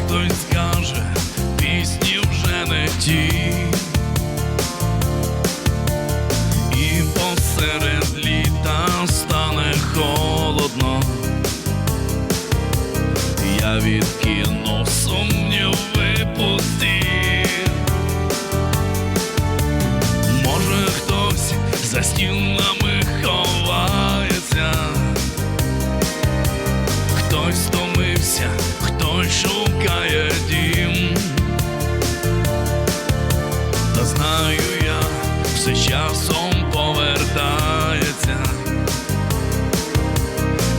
хтось скаже, пісні вже не ті, і посеред літа стане холодно, я відкину сумнів пусті. Може хтось за стінами все часом повертається,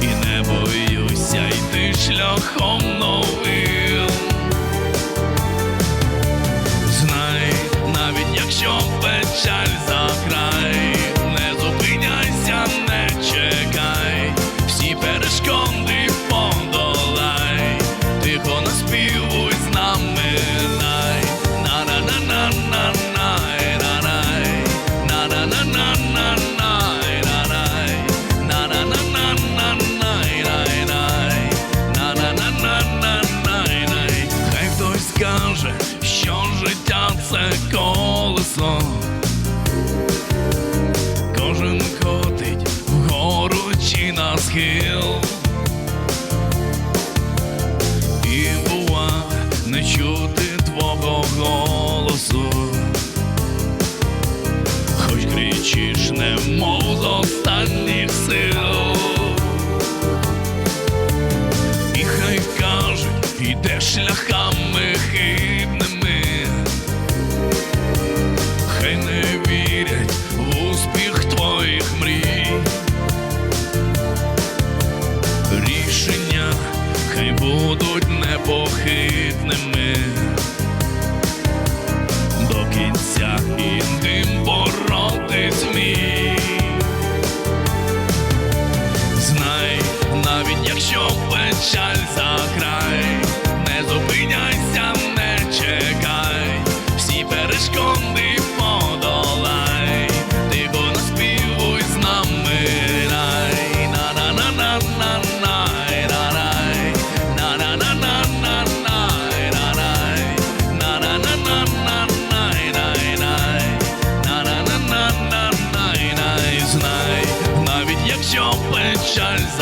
і не боюся йти шляхом новим. життя це колесо, кожен котить вгору чи на схил, і бува не чути твого голосу, хоч кричиш, немов з останніх сил, і хай кажуть, іде шляхами хил. будуть непохи. emotions